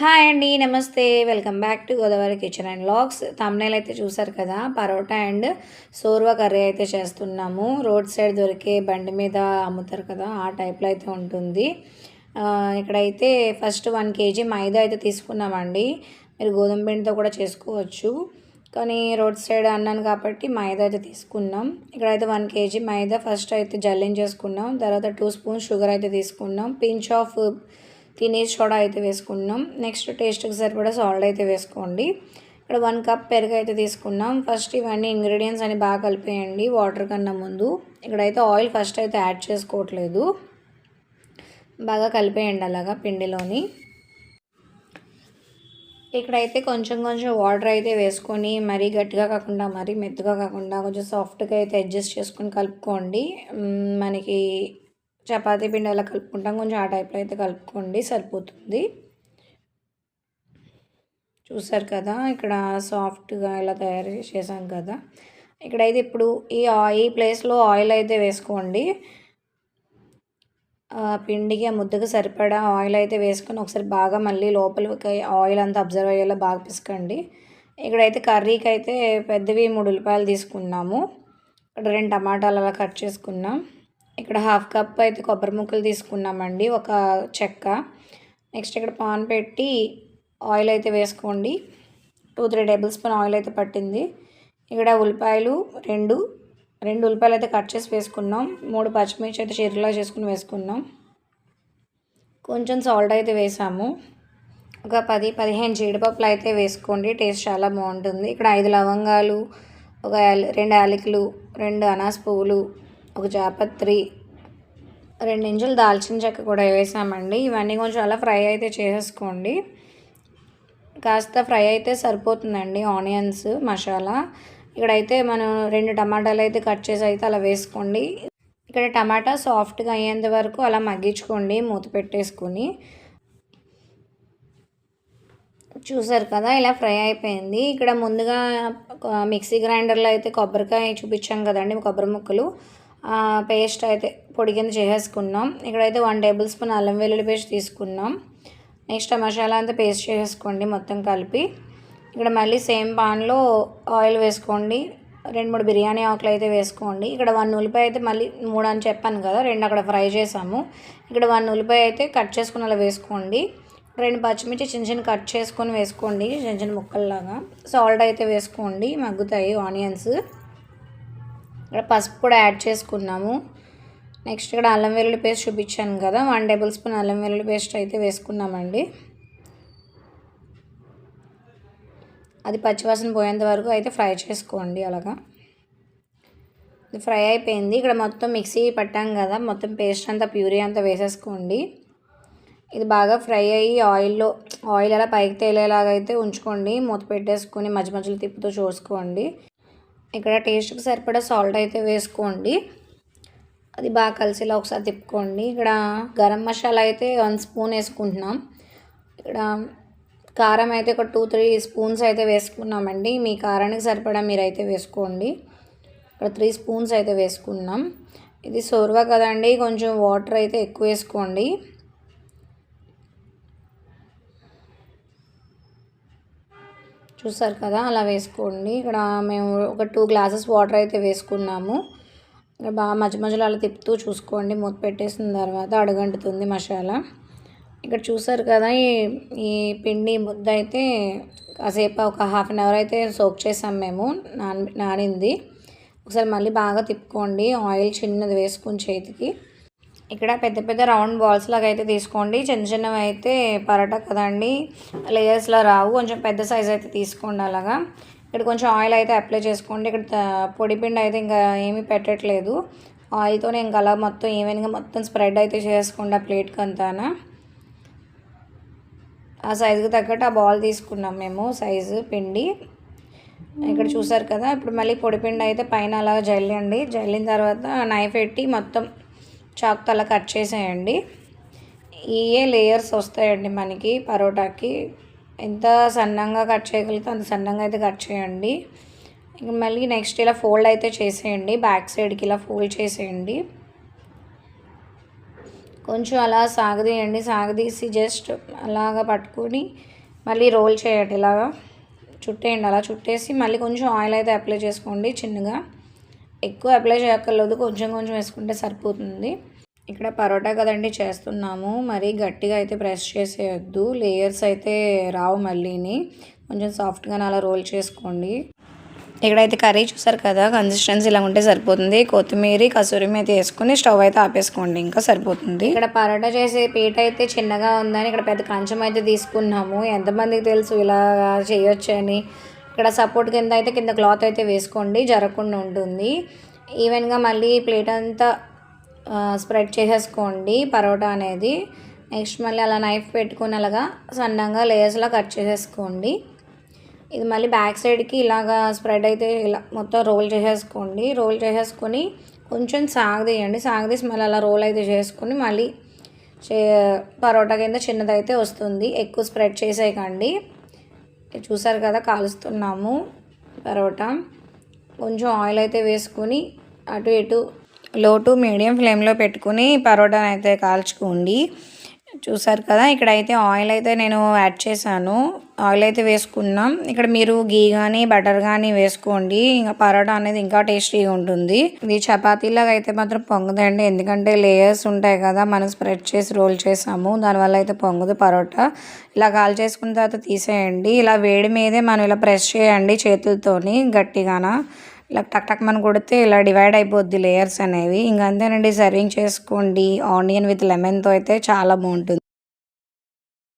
Hi అండి నమస్తే. Welcome back to Godavari kitchen and vlogs thumbnail అయితే చూసారు కదా పరోటా అండ్ సోర్వా కర్రీ అయితే చేస్తున్నాము. రోడ్ సైడ్ దొరికే బండి మీద అమ్ముతారు కదా ఆ టైప్లో అయితే ఉంటుంది. ఇక్కడైతే ఫస్ట్ వన్ కేజీ మైదా అయితే తీసుకున్నామండి. మీరు గోధుమ పిండితో కూడా చేసుకోవచ్చు. కానీ రోడ్ సైడ్ అన్నాను కాబట్టి మైదా అయితే తీసుకున్నాం. ఇక్కడైతే వన్ కేజీ మైదా ఫస్ట్ అయితే జల్లించేసుకున్నాం. తర్వాత టూ స్పూన్స్ షుగర్ అయితే తీసుకున్నాం. పించ్ ఆఫ్ తినే సోడా అయితే వేసుకున్నాం నెక్స్ట్ టేస్ట్కి సరిపడా సాల్ట్ అయితే వేసుకోండి. ఇక్కడ వన్ కప్ పెరుగు అయితే తీసుకున్నాం. ఫస్ట్ ఇవన్నీ ఇంగ్రీడియంట్స్ అని బాగా కలిపేయండి వాటర్ కన్నా ముందు. ఇక్కడైతే ఆయిల్ ఫస్ట్ అయితే యాడ్ చేసుకోవట్లేదు. బాగా కలిపేయండి అలాగా పిండిలోని. ఇక్కడైతే కొంచెం కొంచెం వాటర్ అయితే వేసుకొని మరీ గట్టిగా కాకుండా మరీ మెత్తగా కాకుండా కొంచెం సాఫ్ట్గా అయితే అడ్జస్ట్ చేసుకొని కలుపుకోండి. మనకి చపాతీ పిండి అలా కలుపుకుంటాం. కొంచెం ఆ టైప్లో అయితే కలుపుకోండి. సరిపోతుంది. చూసారు కదా ఇక్కడ సాఫ్ట్గా ఇలా తయారు చేసాం కదా. ఇక్కడైతే ఇప్పుడు ఈ ఈ ప్లేస్లో ఆయిల్ అయితే వేసుకోండి. పిండికి ఆ ముద్దకు సరిపడా ఆయిల్ అయితే వేసుకొని ఒకసారి బాగా మళ్ళీ లోపలికి ఆయిల్ అంతా అబ్జర్వ్ అయ్యేలా బాగా పిసకండి. ఇక్కడైతే కర్రీకి అయితే పెద్దవి మూడు ఉల్లిపాయలు తీసుకున్నాము. ఇక్కడ రెండు టమాటాలు అలా కట్ చేసుకున్నాం. ఇక్కడ హాఫ్ కప్ అయితే కొబ్బరి ముక్కలు తీసుకున్నామండి ఒక చెక్క. నెక్స్ట్ ఇక్కడ పాన్ పెట్టి ఆయిల్ అయితే వేసుకోండి. Two three tablespoon oil అయితే పట్టింది. ఇక్కడ ఉల్లిపాయలు రెండు రెండు ఉల్లిపాయలు అయితే కట్ చేసి వేసుకున్నాం. మూడు పచ్చిమిర్చి అయితే చీరలా చేసుకుని వేసుకున్నాం. కొంచెం సాల్ట్ అయితే వేసాము. ఒక పది పదిహేను జీడిపప్పులు అయితే వేసుకోండి. టేస్ట్ చాలా బాగుంటుంది. ఇక్కడ ఐదు లవంగాలు ఒక రెండు యాలకులు రెండు అనాస పువ్వులు ఒక జాపత్రి రెండు ఇంచులు దాల్చిన చెక్క కూడా వేసామండి. ఇవన్నీ కొంచెం అలా ఫ్రై అయితే చేసేసుకోండి. కాస్త ఫ్రై అయితే సరిపోతుందండి. ఆనియన్స్ మసాలా. ఇక్కడైతే మనం రెండు టమాటాలు అయితే కట్ చేసి అయితే అలా వేసుకోండి. ఇక్కడ టమాటా సాఫ్ట్గా అయ్యేంత వరకు అలా మగ్గించుకోండి. మూత పెట్టేసుకొని. చూసారు కదా ఇలా ఫ్రై అయిపోయింది. ఇక్కడ ముందుగా మిక్సీ గ్రైండర్లో అయితే కొబ్బరికాయ చూపించాం కదండి కొబ్బరి ముక్కలు. పేస్ట్ అయితే పొడి కింద చేసేసుకున్నాం. ఇక్కడైతే వన్ టేబుల్ స్పూన్ అల్లం వెల్లుల్లి పేస్ట్ తీసుకున్నాం. నెక్స్ట్ ఆ మసాలా అంతా పేస్ట్ చేసేసుకోండి మొత్తం కలిపి. ఇక్కడ మళ్ళీ సేమ్ పాన్లో ఆయిల్ వేసుకోండి. రెండు మూడు బిర్యానీ ఆకులు అయితే వేసుకోండి. ఇక్కడ వన్ ఉల్లిపాయ అయితే మళ్ళీ మూడు అని చెప్పాను కదా రెండు అక్కడ ఫ్రై చేసాము. ఇక్కడ వన్ ఉల్లిపాయ అయితే కట్ చేసుకుని అలా వేసుకోండి. రెండు పచ్చిమిర్చి చిన్న చిన్న కట్ చేసుకొని వేసుకోండి చిన్న చిన్న ముక్కల్లాగా. సాల్ట్ అయితే వేసుకోండి మగ్గుతాయి ఆనియన్స్ ఇక్కడ పసుపు కూడా యాడ్ చేసుకున్నాము. నెక్స్ట్ ఇక్కడ అల్లం వెల్లుల్లి పేస్ట్ చూపించాను కదా. వన్ టేబుల్ స్పూన్ అల్లం వెల్లుల్లి పేస్ట్ అయితే వేసుకున్నామండి. అది పచ్చివాసన పోయేంత వరకు అయితే ఫ్రై చేసుకోండి అలాగా. ఇది ఫ్రై అయిపోయింది. ఇక్కడ మొత్తం మిక్సీ పట్టాం కదా. మొత్తం పేస్ట్ అంతా ప్యూరీ అంతా వేసేసుకోండి. ఇది బాగా ఫ్రై అయ్యి ఆయిల్లో ఆయిల్ అలా పైకి తేలేలాగా అయితే ఉంచుకోండి. మూత పెట్టేసుకొని మధ్య మధ్యలో తిప్పుతూ చూసుకోండి. ఇక్కడ టేస్ట్కి సరిపడా సాల్ట్ అయితే వేసుకోండి. అది బాగా కలిసేలా ఒకసారి తిప్పుకోండి. ఇక్కడ గరం మసాలా అయితే వన్ స్పూన్ వేసుకుంటున్నాం. ఇక్కడ కారం అయితే ఒక టూ త్రీ స్పూన్స్ అయితే వేసుకున్నామండి. మీ కారానికి సరిపడా మీరైతే వేసుకోండి. ఇక్కడ త్రీ స్పూన్స్ అయితే వేసుకున్నాం. ఇది సోర్వా కదండి కొంచెం వాటర్ అయితే ఎక్కువ వేసుకోండి. చూసారు కదా అలా వేసుకోండి. ఇక్కడ మేము ఒక టూ గ్లాసెస్ వాటర్ అయితే వేసుకున్నాము. ఇక్కడ బాగా మధ్య మధ్యలో అలా తిప్పుతూ చూసుకోండి. మూత పెట్టేసిన తర్వాత అడుగంటుతుంది మసాలా. ఇక్కడ చూసారు కదా ఈ ఈ పిండి ముద్ద అయితే కాసేపు ఒక హాఫ్ అన్ అవర్ అయితే సోక్ చేసాం మేము. నాన్ నానింది. ఒకసారి మళ్ళీ బాగా తిప్పుకోండి. ఆయిల్ చిన్నది వేసుకుని చేతికి. ఇక్కడ పెద్ద పెద్ద రౌండ్ బాల్స్ లాగా అయితే తీసుకోండి. చిన్న చిన్నవి అయితే పరోటా కదండి. లేయర్స్లో రావు. కొంచెం పెద్ద సైజ్ అయితే తీసుకోండి అలాగా. ఇక్కడ కొంచెం ఆయిల్ అయితే అప్లై చేసుకోండి. ఇక్కడ పొడిపిండి అయితే ఇంకా ఏమీ పెట్టట్లేదు. ఆయిల్తోనే ఇంకా అలా మొత్తం ఈవెన్గా మొత్తం స్ప్రెడ్ అయితే చేసుకోండి ఆ ప్లేట్కి అంతానా ఆ సైజుకి తగ్గట్టు ఆ బాల్ తీసుకున్నాం మేము సైజు పిండి. ఇక్కడ చూసారు కదా ఇప్పుడు మళ్ళీ పొడిపిండి అయితే పైన అలా జల్లండి. జల్లిన తర్వాత నైఫ్ పెట్టి మొత్తం చాక్తో అలా కట్ చేసేయండి. ఇవే లేయర్స్ వస్తాయండి మనకి పరోటాకి. ఎంత సన్నంగా కట్ చేయగలిగితే అంత సన్నంగా అయితే కట్ చేయండి. ఇంక మళ్ళీ నెక్స్ట్ ఇలా ఫోల్డ్ అయితే చేసేయండి. బ్యాక్ సైడ్కి ఇలా ఫోల్డ్ చేసేయండి. కొంచెం అలా సాగదీయండి. సాగదీసి జస్ట్ అలాగా పట్టుకొని మళ్ళీ రోల్ చేయండి ఇలాగా. చుట్టేయండి అలా చుట్టేసి మళ్ళీ కొంచెం ఆయిల్ అయితే అప్లై చేసుకోండి చిన్నగా. ఎక్కువ అప్లై చేయక్కర్లేదు. కొంచెం కొంచెం వేసుకుంటే సరిపోతుంది. ఇక్కడ పరోటా కదండి చేస్తున్నాము. మరి గట్టిగా అయితే ప్రెస్ చేసేయద్దు. లేయర్స్ అయితే రావు మళ్ళీని. కొంచెం సాఫ్ట్గానే అలా రోల్ చేసుకోండి. ఇక్కడైతే కర్రీ చూసారు కదా కన్సిస్టెన్సీ ఇలా ఉంటే సరిపోతుంది. కొత్తిమీర కసూరి మీద వేసుకుని స్టవ్ అయితే ఆపేసుకోండి ఇంకా సరిపోతుంది. ఇక్కడ పరోటా చేసే పీట అయితే చిన్నగా ఉందని ఇక్కడ పెద్ద కంచం అయితే తీసుకున్నాము. ఎంతమందికి తెలుసు ఇలా చేయొచ్చు అని ఇక్కడ సపోర్ట్ కింద అయితే కింద క్లాత్ అయితే వేసుకోండి జరగకుండా ఉంటుంది. ఈవెన్గా మళ్ళీ ప్లేట్ అంతా స్ప్రెడ్ చేసేసుకోండి. పరోటా అనేది. నెక్స్ట్ మళ్ళీ అలా నైఫ్ పెట్టుకుని అలాగా సన్నంగా లేయర్స్లా కట్ చేసేసుకోండి. ఇది మళ్ళీ బ్యాక్ సైడ్కి ఇలాగా స్ప్రెడ్ అయితే ఇలా మొత్తం రోల్ చేసేసుకోండి. రోల్ చేసేసుకొని కొంచెం సాగదీయండి సాగదీసి మళ్ళీ అలా రోల్ అయితే చేసుకొని మళ్ళీ చే పరోటా కింద చిన్నదైతే వస్తుంది. ఎక్కువ స్ప్రెడ్ చేసేయకండి. చూసారు కదా కాలుస్తున్నాము. పరోటా. కొంచెం ఆయిల్ అయితే వేసుకొని అటు ఇటు లో టు మీడియం ఫ్లేమ్లో పెట్టుకుని పరోటాని అయితే కాల్చుకోండి. చూసారు కదా ఇక్కడైతే ఆయిల్ అయితే నేను యాడ్ చేశాను. ఆయిల్ అయితే వేసుకున్నాం. ఇక్కడ మీరు గీ కానీ బటర్ కానీ వేసుకోండి. ఇంకా పరోటా అనేది ఇంకా టేస్టీగా ఉంటుంది. ఇది చపాతీలాగా అయితే మాత్రం పొంగదండి. ఎందుకంటే లేయర్స్ ఉంటాయి కదా మనం స్ప్రెడ్ చేసి రోల్ చేసాము. దానివల్ల అయితే పొంగదు పరోటా. ఇలా కాల్ చేసుకున్న తర్వాత తీసేయండి. ఇలా వేడి మీదే మనం ఇలా ప్రెస్ చేయండి చేతులతోని గట్టిగానా. ఇలా టక్ టక్ మన కొడితే ఇలా డివైడ్ అయిపోద్ది లేయర్స్ అనేవి. ఇంకా అంతేనండి సర్వింగ్ చేసుకోండి. ఆనియన్ విత్ లెమన్తో అయితే చాలా బాగుంటుంది.